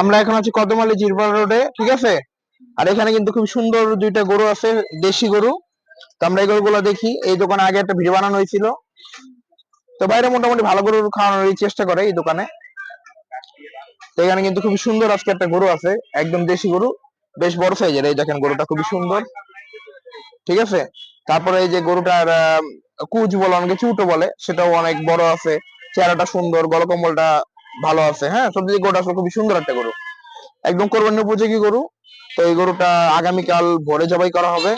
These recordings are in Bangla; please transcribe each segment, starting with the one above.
আমরা এখন আছি কদমালি জিরবার রোডে ঠিক আছে? আর এখানে কিন্তু খুব সুন্দর দুইটা গরু আছে, দেশি গরু। তো আমরা এই গরুগুলো দেখি। এই দোকানে আগে একটা ভিডিও বানানো হয়েছিল। তো বাইরে মোটামুটি ভালো গরু খাওয়ানোর চেষ্টা করে এই দোকানে। তো এখানে কিন্তু খুবই সুন্দর আজকে একটা গরু আছে, একদম দেশি গরু। বেশ বড় সাইজের এই দেখেন গরুটা খুবই সুন্দর। ঠিক আছে? তারপরে এই যে গরুটার কুচ বলে অনেকে চুটো বলে, সেটাও অনেক বড় আছে। চেহারাটা সুন্দর, গলকম্বলটা ভালো আছে হ্যাঁ? সব দিকে গরুটা আসলে খুবই সুন্দর একটা গরু। একদম কোরবানি উপযোগী গরু। তো এই গরুটা আগামীকাল ভোরে জবাই করা হবে।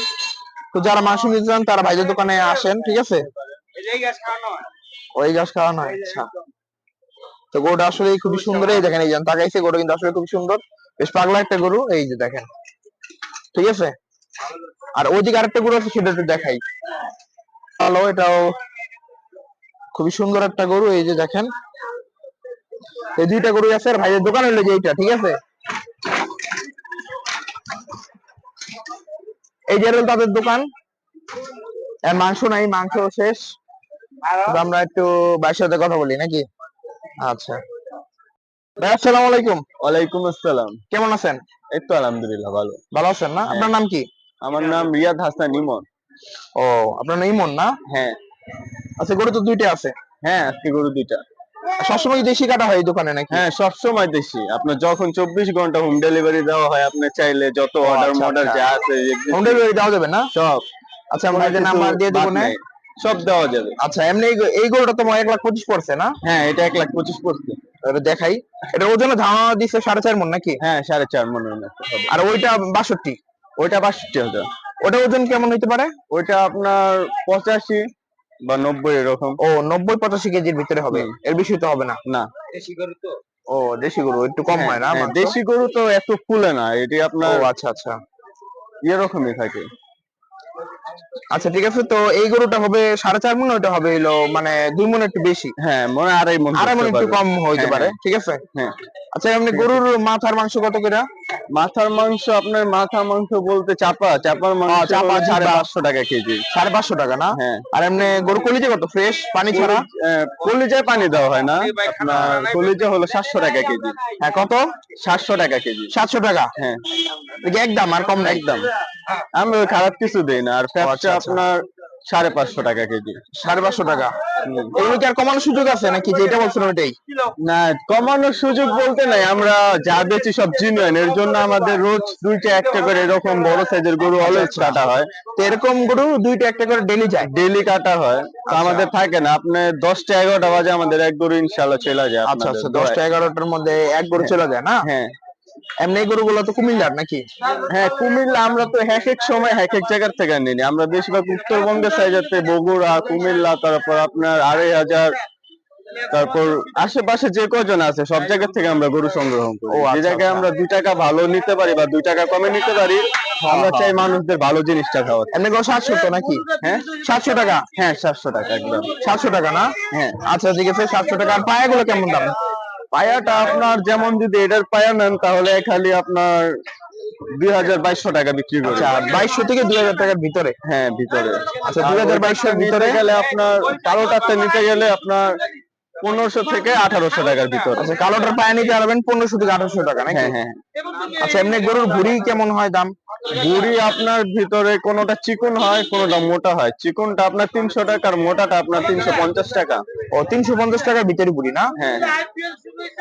তো যারা মাংস নিতে চান, তারা ভাইদের দোকানে আসেন, ঠিক আছে? ওই গাছ খাওয়া নয় আচ্ছা। তো গরুটা আসলে খুবই সুন্দর, এই দেখেন, এই যে তাকাইছে গরু কিন্তু আসলে খুবই সুন্দর। বেশ পাগলা একটা গরু, এই যে দেখেন। ঠিক আছে? আর ওইদিকে আরেকটা গরু আছে, সেটা একটু দেখাই। ভালো, এটাও খুবই সুন্দর একটা গরু, এই যে দেখেন। এই দুইটা গরু আছে আর ভাইয়ের দোকান হলো যে এইটা ঠিক আছে? এই যে তাদের দোকান। আর মাংস নাই মাংস শেষ। আমরা একটু ভাইয়ের সাথে কথা বলি নাকি? আচ্ছা। ভাই আসসালামু আলাইকুম। ওয়ালাইকুম আসসালাম। কেমন আছেন? এই তো আলহামদুলিল্লাহ ভালো। ভালো আছেন না? আপনার নাম কি? আমার নাম রিয়াদ হাসান ইমন। ও আপনার নাম ইমন না? হ্যাঁ। আচ্ছা গরু তো দুইটা আছে। হ্যাঁ আজকে গরু দুইটা। সবসময় দেশি কাটা হয় এই দোকানে নাকি? হ্যাঁ সবসময় দেশি। আপনার যখন চব্বিশ ঘণ্টা হোম ডেলিভারি দেওয়া হয় আপনি চাইলে যত অর্ডার আচ্ছা, মর্ডার আচ্ছা। যা আছে হোম ডেলিভারি দেওয়া যাবে না? সব। আচ্ছা আমরা যে নাম্বার দিয়ে দেবো না? সব দেওয়া যাবে। আচ্ছা এমনি এই গরুটা তোমার এক লাখ পঁচিশ পড়ছে না? হ্যাঁ এটা এক লাখ পঁচিশ পড়ছে। দেখাই। এটা ওজনে ধারণা দিচ্ছে সাড়ে চার মন নাকি? হ্যাঁ সাড়ে চার হবে। আর ওইটা বাষট্টি? ওইটা বাষট্টি হাজার। ওটা ওজন কেমন হইতে পারে? ওইটা আপনার পঁচাশি বা নব্বই এরকম। ও নব্বই পঁচাশি কেজির ভিতরে হবে। এর বেশি তো হবে না? না। ও দেশি গরু একটু কম হ্যাঁ, হয় না হ্যাঁ, দেশি গরু তো এত ফুলে না এটি ও আপনার আচ্ছা। আচ্ছা এরকমই থাকে। আচ্ছা ঠিক আছে। তো এই গরুটা হবে সাড়ে চার মন ওইটা হবে হলো মানে দুই মন একটু বেশি? হ্যাঁ মনে হয় আড়াই মন আড়াই মন একটু কম হইতে হ্যাঁ, পারে ঠিক আছে? হ্যাঁ। আচ্ছা এমনি গরুর মাথার মাংস কত করে? মাথার মাংস আপনার মাথা মাংস বলতে চাপা চাপার মাংস চাপা, সাড়ে। পাঁচশো টাকা কেজি। সাড়ে পাঁচশো টাকা না? হ্যাঁ। আর এমনি গরু কলিজে কত? ফ্রেশ পানি ছাড়া? আহ, কলিজায় পানি দেওয়া হয় না। আপনার কলিজা হলো সাতশো টাকা কেজি। হ্যাঁ কত? সাতশো টাকা কেজি। সাতশো টাকা? হ্যাঁ। একদম আর কম না একদম। আমি ওই খারাপ কিছু দেই না আর আচ্ছা, আচ্ছা। আপনার সাড়ে পাঁচশো টাকা কেজি। সাড়ে পাঁচশো টাকা। এগুলো কি আর কমানোর সুযোগ আছে নাকি? যেটা বলছিলাম এটাই। না কমানোর সুযোগ বলতে নাই। আমরা যা বেচি সব জিনুয়েন এর জন্য আমাদের রোজ দুইটা একটা করে এরকম বড় সাইজের গরু অলওয়েজ আচ্ছা। কাটা হয়। তো এরকম গরু দুইটা একটা করে ডেলি যায়। ডেলি কাটা হয়। তো। আমাদের থাকে না। আপনি দশটা এগারোটা বাজে আমাদের এক গরু ইনশাল্লাহ চলে যায় আচ্ছা আচ্ছা। দশটা এগারোটার মধ্যে এক গরু চলে যায় না? হ্যাঁ। এমনি গরুগুলো তো কুমিল্লার নাকি? হ্যাঁ কুমিল্লা আমরা তো এক এক সময় এক এক জায়গার থেকে নিই আমরা বেশিরভাগ উত্তরবঙ্গের সাইডেতে বগুড়া কুমিল্লা তারপর আপনার আড়াই হাজার তারপর আশেপাশে যে কজন আছে সব জায়গা থেকে আমরা গরু সংগ্রহ করি। যে আচ্ছা, জায়গায় আচ্ছা। আমরা দুই টাকা ভালো নিতে পারি বা দুই টাকা কমে নিতে পারি আমরা হ্যাঁ। চাই মানুষদের ভালো জিনিসটা খাওয়াতে। এমনি গরু সাতশো তো নাকি? হ্যাঁ? সাতশো টাকা? হ্যাঁ সাতশো টাকা একদম। সাতশো টাকা না? হ্যাঁ। আচ্ছা ঠিক আছে সাতশো টাকা। আর পায়াগুলো কেমন দাম? পায়াটা আপনার যেমন যদি এটার পায়া নেন তাহলে খালি আপনার দুই হাজার বাইশশো টাকা বিক্রি করি আচ্ছা বাইশশো থেকে দুই হাজার টাকার ভিতরে? হ্যাঁ ভিতরে। আচ্ছা, 2022 এর নিতে ভিতরে? গেলে আপনার কালোটাতে নিতে গেলে আপনার পনেরোশো থেকে আঠারোশো টাকার ভিতরে। আচ্ছা কালোটার পায়া নিতে পারবেন পনেরোশো থেকে আঠারোশো টাকা হ্যাঁ হ্যাঁ। আচ্ছা এমনি গরুর ভুড়ি কেমন হয় দাম? বুড়ি আপনার ভিতরে কোনোটা চিকন হয় কোনোটা মোটা হয়। চিকনটা আপনার তিনশো টাকা আর মোটাটা আপনার তিনশো পঞ্চাশ টাকা। ও তিনশো পঞ্চাশ টাকার ভিতরে বুড়ি না? হ্যাঁ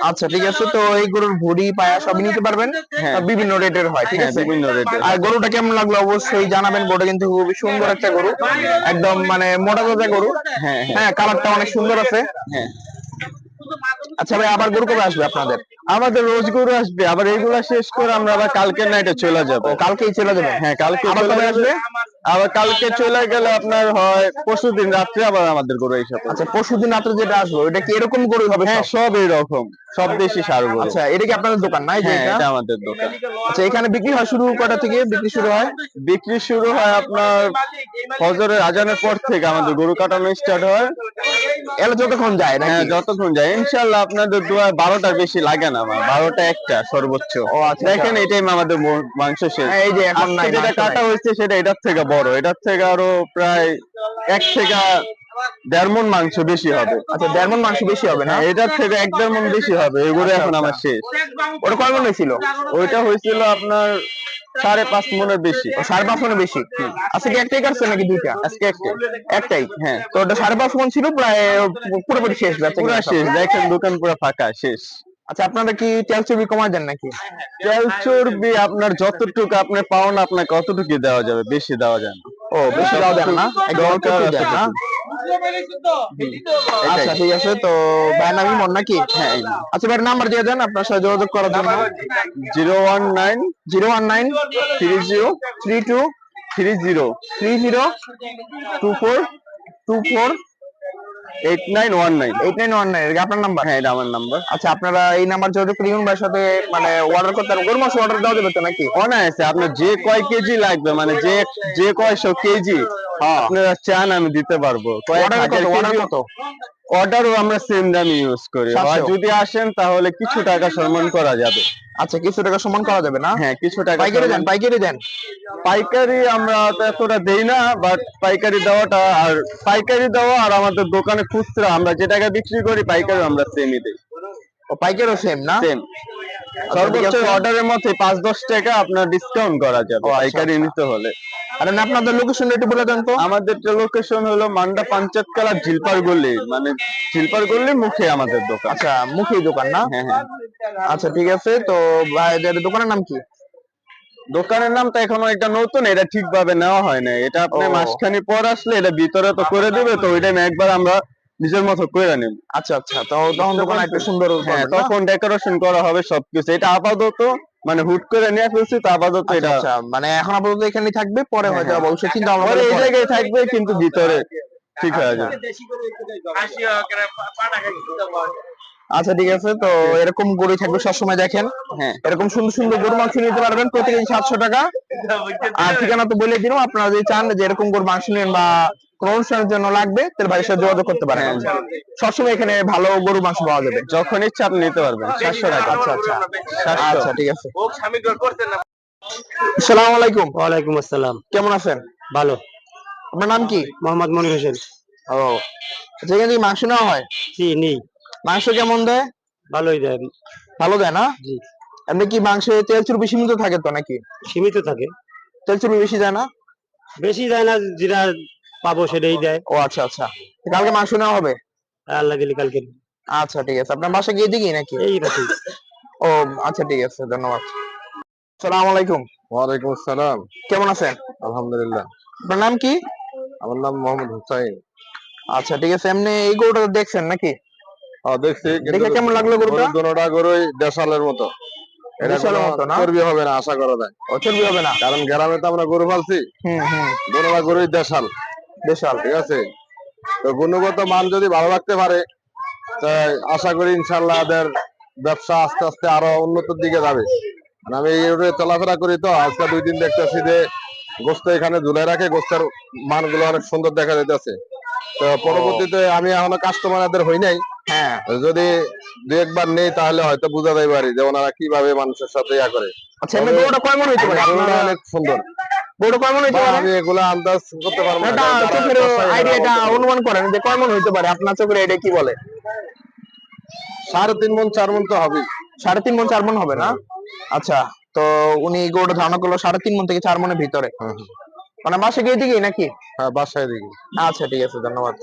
আচ্ছা ঠিক আছে তো এই গরুর ভুড়ি পায়া সবই নিতে পারবেন? হ্যাঁ। বিভিন্ন রেটের হয় ঠিক হ্যাঁ, আছে? বিভিন্ন রেটের। আর গরুটা কেমন লাগল অবশ্যই জানাবেন গরুটা কিন্তু খুবই সুন্দর একটা গরু। একদম মানে মোটা তাজা গরু। হ্যাঁ হ্যাঁ। হ্যাঁ কালারটা অনেক সুন্দর আছে। হ্যাঁ। আচ্ছা ভাই আবার গরু কবে আসবে আপনাদের? আমাদের রোজ গরু আসবে আবার এইগুলা শেষ করে আমরা আবার কালকের নাইটে চলে যাব। কালকেই চলে যাবে? হ্যাঁ কালকে আবার কবে আসবে? আবার কালকে চলে গেলে আপনার হয় পরশু দিন রাত্রে আবার আমাদের গরু এইসব আচ্ছা পরশুদিন রাত্রে যেটা আসবে ওটা কি এরকম গরুই হবে হ্যাঁ সব? এইরকম সব দেশি সার গরু। আচ্ছা এটা কি আপনাদের দোকান নাই যে হ্যাঁ এটা? আমাদের দোকান। আচ্ছা এখানে বিক্রি হয় শুরু কটা থেকে? বিক্রি শুরু হয়? বিক্রি শুরু হয় আপনার ফজরের আজানের পর থেকে আমাদের গরু কাটানো স্টার্ট হয়। এলা যতক্ষণ যায় হ্যাঁ যতক্ষণ যায়। ইনশাল্লাহ আপনাদের দোয়া বারোটার বেশি লাগে না আমার বারোটা একটা সর্বোচ্চ। ও আচ্ছা দেখেন এই টাইম আমাদের মাংস শেষ। এই যে এখন নাই যেটা কাটা হয়েছে সেটা এটার থেকে বড়। এটার থেকে আরও প্রায় এক থেকে দেড় মন মাংস বেশি হবে। আচ্ছা দেড় মন মাংস বেশি হবে না? হ্যাঁ এটার থেকে এক দেড় মন বেশি হবে। এগুলো এখন আচ্ছা। আমার শেষ। ওটা কয় মন হয়েছিল? ওইটা হয়েছিল আপনার সাড়ে পাঁচ মনের বেশি। সাড়ে পাঁচ মনে বেশি আচ্ছা। কি একটাই কাটছে নাকি দুইটা? আজকে একটা একটাই হ্যাঁ। তো ওটা সাড়ে পাঁচ মন ছিল প্রায় পুরোপুরি শেষ পুরা শেষ। দেখেন দোকান পুরো ফাঁকা শেষ। আচ্ছা আপনারা কি তেল চর্বি কমায় দেন নাকি? তেল চর্বি আপনার যতটুকু আপনার পাওনা আপনাকে অতটুকু দেওয়া যাবে বেশি দেওয়া যায় না। ও বেশি দাও দেন না। দরকার দেন না। আচ্ছা ঠিক আছে তো ভাইয়ের নামই মন নাকি হ্যাঁ আচ্ছা ভাইয়ের নাম্বার দিয়ে দেন আপনার সাথে যোগাযোগ করার জন্য। Zero one nine zero one nine three zero three two three zero three zero two four two four eight nine one nine. Eight nine one nine আপনার নাম্বার? হ্যাঁ এটা আমার নাম্বার। আচ্ছা আপনারা এই নাম্বার যোগাযোগ করে সাথে মানে অর্ডার করতে গরু অর্ডার দেওয়া যাবে তো নাকি? অনায়াসে আপনার যে কয় কেজি লাগবে মানে যে যে কয়শো কেজি আপনারা চান আমি দিতে পারব। অর্ডারও আমরা সেম দামই ইউজ করি? আর যদি আসেন তাহলে কিছু টাকা সম্মান করা যাবে। আচ্ছা কিছু টাকা সমান করা যাবে না? হ্যাঁ কিছু টাকা পাইকারি দেন পাইকারি দেন। পাইকারি আমরা তো এতটা দেই না বাট পাইকারি দেওয়াটা আর পাইকারি দেওয়া আর আমাদের দোকানে খুচরা আমরা যে টাকা বিক্রি করি পাইকারি আমরা সেমই দিই। ও পাইকারিও সেম না? সেম আচ্ছা, সর্বোচ্চ অর্ডারের মধ্যে পাঁচ দশ টাকা আপনার ডিসকাউন্ট করা যাবে আচ্ছা, পাইকারি আচ্ছা। নিতে হলে। আর আপনাদের লোকেশন একটু বলে দেন তো। আমাদের লোকেশন হলো মান্ডা পাঞ্চায়েত কালা ঝিলপার গলি। মানে ঝিলপার গলি মুখে আমাদের দোকান। আচ্ছা মুখী দোকান না? হ্যাঁ হ্যাঁ। আচ্ছা ঠিক আছে তো ভাইদের দোকানের নাম কি? দোকানের নামটা এখনও একটা নতুন এটা ঠিকভাবে নেওয়া হয় না এটা আপনি। মাসখানি পর আসলে এটা ভিতরে তো করে দিবে তো ওই টাইম একবার আমরা নিজের মতো করে নেব। আচ্ছা আচ্ছা তো তখন দোকান একটু সুন্দর হ্যাঁ তখন ডেকোরেশন করা হবে সবকিছু। এটা আপাতত মানে হুট করে নিয়ে ফেলছি তো আপাতত আচ্ছা, এটা আচ্ছা মানে এখন আপাতত এখানে থাকবে পরে হয়তো হ্যাঁ। অবশ্যই চিন্তা ভাবনা এই জায়গায় থাকবে কিন্তু ভিতরে ঠিক হয়ে যাবে। আচ্ছা। ঠিক আছে তো এরকম গরু থাকবে সবসময় দেখেন। হ্যাঁ। এরকম সুন্দর সুন্দর গরু মাংস নিতে পারবেন প্রতি কেজি সাতশো টাকা। আর ঠিকানা তো বলে দিলাম আপনারা যদি চান যে এরকম গরু মাংস নেন বা অনুষ্ঠানের জন্য লাগবে তাহলে ভাইয়ের সাথে যোগাযোগ করতে পারেন। হ্যাঁ। সবসময় এখানে ভালো গরু মাংস পাওয়া যাবে। যখন ইচ্ছা আপনি নিতে পারবেন সাতশো টাকা। আচ্ছা আচ্ছা। আচ্ছা ঠিক আছে। আসসালামু আলাইকুম। ওয়ালাইকুম আসসালাম। কেমন আছেন? ভালো। আপনার নাম কি? মোহাম্মদ মনির হোসেন। ও। আচ্ছা এখান থেকে মাংস নেওয়া হয়? জি নেই। মাংস কেমন দেয়? ভালোই দেয়। ভালো দেয় না? জি। এমনি কি মাংসে তেল চর্বি সীমিত থাকে তো নাকি? সীমিত থাকে। তেল চর্বি বেশি দেয় না? বেশি দেয় না যেটা পাবো সেটাই দেয়। ও আচ্ছা আচ্ছা। কালকে মাংস নেওয়া হবে? আল্লাহ গেলি কালকে। আচ্ছা ঠিক আছে। আপনার বাসা গিয়ে দিকে নাকি? এই রাখি ও আচ্ছা ঠিক আছে ধন্যবাদ। সালাম আলাইকুম। ওয়ালাইকুম আসসালাম। কেমন আছেন? আলহামদুলিল্লাহ। আপনার নাম কি? আমার নাম মোহাম্মদ হুসাইন। আচ্ছা ঠিক আছে এমনি এই গরুটা দেখছেন নাকি? হ্যাঁ দেখছি দেখে কেমন লাগল গরুটা? দুটোটা গরুই দেশালের মতো। এটা দেশালের কোনো মতো না? চর্বি হবে না আশা করা যায়। ও চর্বি হবে না? কারণ গ্রামে তো আমরা গরু পালছি। হুম হুম। দুটোটা গরুই দেশাল। বিশাল ঠিক আছে? তো গুণগত মান যদি ভালো রাখতে পারে আশা করি ইনশাল্লাহ এদের ব্যবসা আস্তে আস্তে আরও উন্নতির দিকে যাবে। আমি এই রোডে চলাফেরা করি তো আজকে দুই দিন দেখতেছি যে গোস্ত এখানে ঝুলাই রাখে গোস্তের মানগুলো অনেক সুন্দর দেখা যাইতেছে। তো পরবর্তীতে আমি এখনও কাস্টমারদের হই নাই। হ্যাঁ। যদি দু একবার নেই তাহলে হয়তো বোঝা যাই পারি যে ওনারা কীভাবে মানুষের সাথে ইয়া করে। আচ্ছা গরুটা কয় মন হইতে পারে? অনেক সুন্দর। মন হইতে পারে? আমি এগুলো আন্দাজ করতে পারব না চোখের আইডিয়াটা অনুমান করেন যে হইতে পারে? আপনার চোখের এটা কি বলে? সাড়ে তিন মন চার মন তো হবেই। সাড়ে তিন মন চার মন হবে না? আচ্ছা তো উনি গরুটা ধারণা করল সাড়ে তিন মন থেকে চার মনের ভিতরে। হ্যাঁ, হ্যাঁ। মানে মাসে গিয়ে দিকেই নাকি? হ্যাঁ বাসায় দিকে আচ্ছা ঠিক আছে ধন্যবাদ।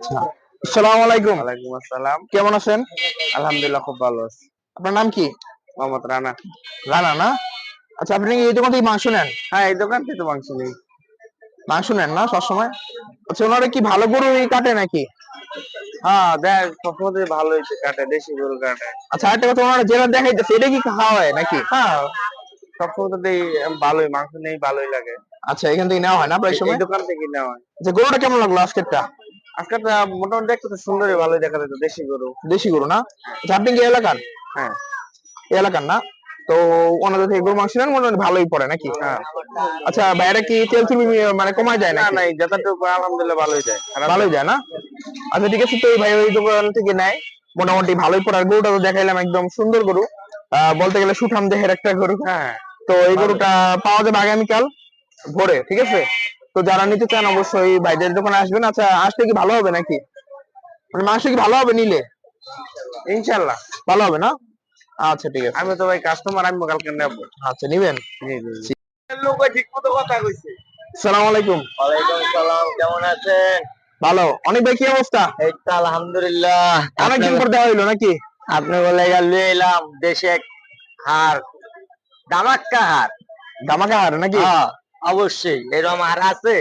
আচ্ছা আসসালামু আলাইকুম। ওয়ালাইকুম আসসালাম। কেমন আছেন? আলহামদুলিল্লাহ খুব ভালো আছি। আপনার নাম কি? মোহাম্মদ রানা। রানা না? আচ্ছা আপনি এই দোকান থেকে মাংস নেন? হ্যাঁ এই দোকান থেকে তো মাংস নেই। মাংস নেন না সবসময়? আচ্ছা ওনারা কি ভালো গরু কাটে নাকি? হ্যাঁ দেখ সবসময় ভালোই কাটে দেশি গরু কাটে। আচ্ছা আরেকটা কথা ওনারা যেটা দেখাইতেছে এটা কি খাওয়া নাকি? হ্যাঁ সবসময় তো দেই ভালোই মাংস নেই ভালোই লাগে। আচ্ছা এখান থেকে নেওয়া হয় না প্রায় এই সময়? দোকান থেকে নেওয়া হয়। আচ্ছা গরুটা কেমন লাগল আজকেরটা? আজকে মোটামুটি দেখতে তো সুন্দরই ভালোই দেখা যেত দেশি গরু। দেশি গরু না? আচ্ছা আপনি কি এলাকার? হ্যাঁ। এলাকার না? তো ওনাদের থেকে গরু মাংস নেন মোটামুটি ভালোই পড়ে নাকি? হ্যাঁ। আচ্ছা বাইরে কি তেল চর্বি মানে কমায় যায় না না যতটুকু আলহামদুলিল্লাহ ভালোই যায়। ভালোই যায় না? আচ্ছা ঠিক আছে তো এই ভাই ওই দোকান থেকে নেয়। মোটামুটি ভালোই পড়ার গরুটা তো দেখাইলাম একদম সুন্দর গরু। বলতে গেলে সুঠাম দেহের একটা গরু। হ্যাঁ। তো এই গরুটা পাওয়া যাবে আগামীকাল ভোরে ঠিক আছে? তো যারা নিতে চান অবশ্যই ভাইদের দোকানে আসবেন। আচ্ছা আসলে কি ভালো হবে নাকি? মানে মাংস কি ভালো হবে নিলে? ইনশাল্লাহ। ভালো হবে না? আচ্ছা ঠিক আছে। আমি তো ভাই কাস্টমার আমি কালকে নেব। আচ্ছা নিবেন? লোক ঠিক মতো কথা কইছে। সালাম আলাইকুম। ওয়ালাইকুম সালাম কেমন আছেন? ভালো। অনেক ভাই কি অবস্থা? এই তো আলহামদুলিল্লাহ। অনেকদিন পর দেখা হইল নাকি? আপনি বলে গেলে এলাম দেশে এক হার দামাক্কা হার। ধামাকা হার নাকি? হ্যাঁ, অবশ্যই। এরকম হার আছে?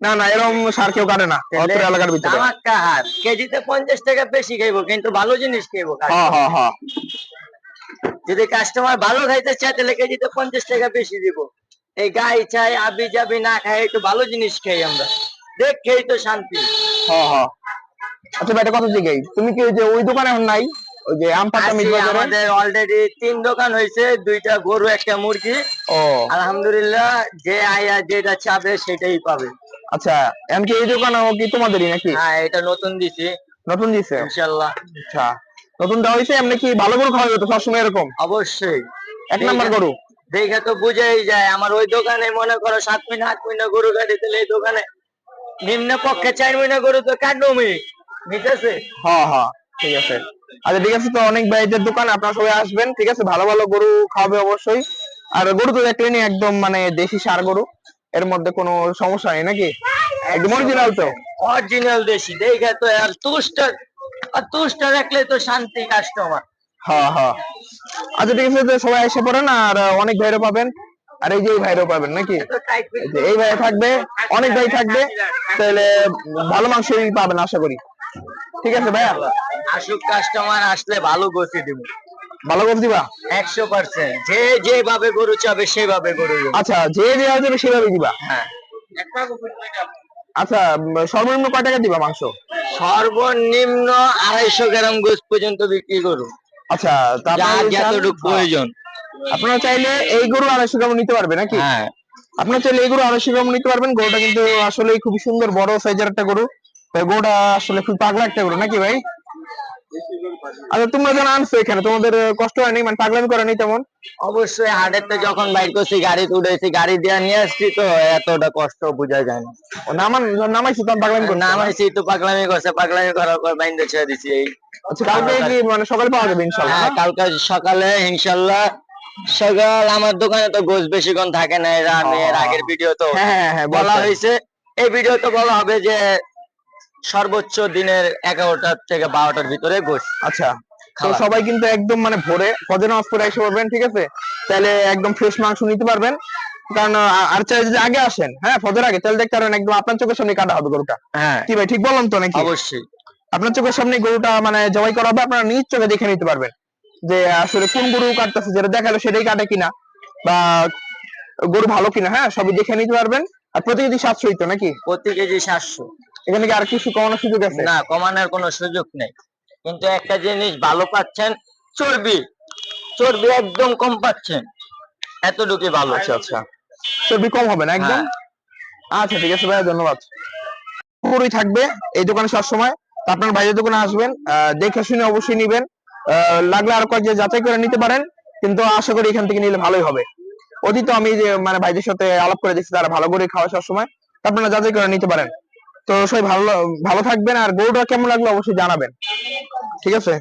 না না এরকম সার কেউ কাটে না অত্র এলাকার ভিতরে। দামাক্কা হার। কেজিতে পঞ্চাশ টাকা বেশি খাইবো কিন্তু ভালো জিনিস খাইবো হ্যাঁ হ্যাঁ হ্যাঁ। যদি কাস্টমার ভালো খাইতে চায় তাহলে কেজিতে পঞ্চাশ টাকা বেশি দিব। এই গাই চাই আবি যাবি না খাই একটু ভালো জিনিস খাই আমরা। দেখ খেই তো শান্তি। হ্যাঁ হ্যাঁ। আচ্ছা একটা কথা জিজ্ঞাই তুমি কি ওই যে ওই দোকানে এখন নাই? ওই যে আম পাতা মিট বাজারে? আমাদের অলরেডি তিন দোকান হয়েছে দুইটা গরু একটা মুরগি। ও। আলহামদুলিল্লাহ যে আয়া যেটা চাবে সেটাই পাবে। আচ্ছা এমনকি এই দোকান কি তোমাদেরই নাকি? হ্যাঁ এটা নতুন দিছি। নতুন দিছে? ইনশাল্লাহ। আচ্ছা। নতুন দেওয়া হয়েছে এমনি কি ভালো গরু খাওয়া যেত সবসময় এরকম? অবশ্যই। এক নাম্বার গরু। দেখে তো বুঝাই যায়। আমার ওই দোকানে মনে করো সাত মিনিট আট মিনিট গরু গাড়ি দিলে এই দোকানে নিম্ন পক্ষে চার মিনিট গরু তো কাটবো ঠিক আছে? হ্যাঁ হ্যাঁ ঠিক আছে। আচ্ছা ঠিক আছে তো অনেক ভাইদের দোকান আপনারা সবাই আসবেন ঠিক আছে? ভালো ভালো গরু খাওয়াবে অবশ্যই। আর গরু তো দেখলেনি একদম মানে দেশি সার গরু। এর মধ্যে কোনো সমস্যা নেই নাকি? একদম অরিজিনাল তো। অরিজিনাল দেশি। দেখে তো আর তুষ্ট আর তুষ্ট রাখলে তো শান্তি কাস্টমার হ্যাঁ হ্যাঁ আচ্ছা ঠিক আছে সবাই এসে পড়েন আর অনেক ভাইরও পাবেন। আর এই যে এই ভাইরও পাবেন নাকি? এই ভাই থাকবে অনেক ভাই থাকবে তাহলে ভালো মাংসই পাবেন আশা করি। ঠিক আছে ভাইয়া? আসুক কাস্টমার আসলে ভালো গোছি দিব। ভালো করে দিবা? একশো পার্সেন্ট যে যেভাবে গরু চাবে সেভাবে গরু আচ্ছা যে দেওয়া যাবে সেভাবে দিবা? হ্যাঁ। আচ্ছা সর্বনিম্ন কয় টাকা দিবা মাংস? সর্বনিম্ন আড়াইশো গ্রাম গোস পর্যন্ত বিক্রি করুন। আচ্ছা যতটুকু প্রয়োজন। আপনারা চাইলে এই গরু আড়াইশো গ্রাম নিতে পারবে নাকি? হ্যাঁ। আপনার চাইলে এই গরু আড়াইশো গ্রাম নিতে পারবেন। গরুটা কিন্তু আসলে খুবই সুন্দর বড় সাইজের একটা গরু। গরুটা আসলে খুব পাগলা একটা গরু নাকি ভাই? আচ্ছা তোমরা যেন আনছো এখানে তোমাদের কষ্ট হয়নি? মানে পাগলামি করে নি তেমন? অবশ্যই হাটেতে যখন বাইর করছি গাড়িতে উঠেছি গাড়ি দিয়ে নিয়ে আসছি তো এতটা কষ্ট বোঝা যায় না। ও নামান নামাইছি তখন পাগলামি করছে? নামাইছি তো পাগলামি করছে পাগলামি করার পর বাইন্দে ছেড়ে দিছি এই। আচ্ছা কালকে কি মানে সকালে পাওয়া যাবে ইনশাল্লাহ হ্যাঁ কালকে সকালে ইনশাল্লাহ সকাল আমার দোকানে তো গোছ বেশিক্ষণ থাকে না এরা আমি এর আগের ভিডিও তো হ্যাঁ হ্যাঁ হ্যাঁ বলা হয়েছে। এই ভিডিও তো বলা হবে যে সর্বোচ্চ দিনের এগারোটা থেকে বারোটার ভিতরে গোছ আচ্ছা তো সবাই কিন্তু একদম মানে ভোরে ফজর নামাজ পড়ে এসে পড়বেন ঠিক আছে? তাহলে একদম ফ্রেশ মাংস নিতে পারবেন। কারণ আর চাই যদি আগে আসেন হ্যাঁ ফজর আগে তাহলে দেখতে পারবেন একদম আপনার চোখের সামনে কাটা হবে গরুটা। হ্যাঁ। কি ভাই ঠিক বললাম তো নাকি? অবশ্যই। আপনার চোখের সামনে গরুটা মানে জবাই করা হবে আপনারা নিজ চোখে দেখে নিতে পারবেন। যে আসলে কোন গরু কাটতেছে যেটা দেখাল সেটাই কাটে কিনা বা গরু ভালো কিনা হ্যাঁ সবই দেখে নিতে পারবেন। আর প্রতি কেজি সাতশোই তো নাকি? প্রতি কেজি সাতশো। এখানে কি আর কিছু কমানোর সুযোগ আছে? না কমানোর কোনো সুযোগ নেই। কিন্তু একটা জিনিস ভালো পাচ্ছেন চর্বি। চর্বি একদম কম পাচ্ছেন। এতটুকু ভালো আচ্ছা আচ্ছা। চর্বি কম হবে না একদম? হ্যাঁ। আচ্ছা ঠিক আছে ভাইয়া ধন্যবাদ। পুরোই থাকবে এই দোকানে সবসময় আপনার বাইরের দোকানে আসবেন আহ, দেখে শুনে অবশ্যই নিবেন। আহ, লাগলে আরও কয়েক যাচাই করে নিতে পারেন। কিন্তু আশা করি এখান থেকে নিলে ভালোই হবে। অতীত আমি যে মানে ভাইদের সাথে আলাপ করে দেখছি তারা ভালো করে খাওয়া সবসময় আপনারা যাচাই করে নিতে পারেন। তো সবাই ভালো ভালো থাকবেন আর গরুটা কেমন লাগল অবশ্যই জানাবেন। ঠিক আছে?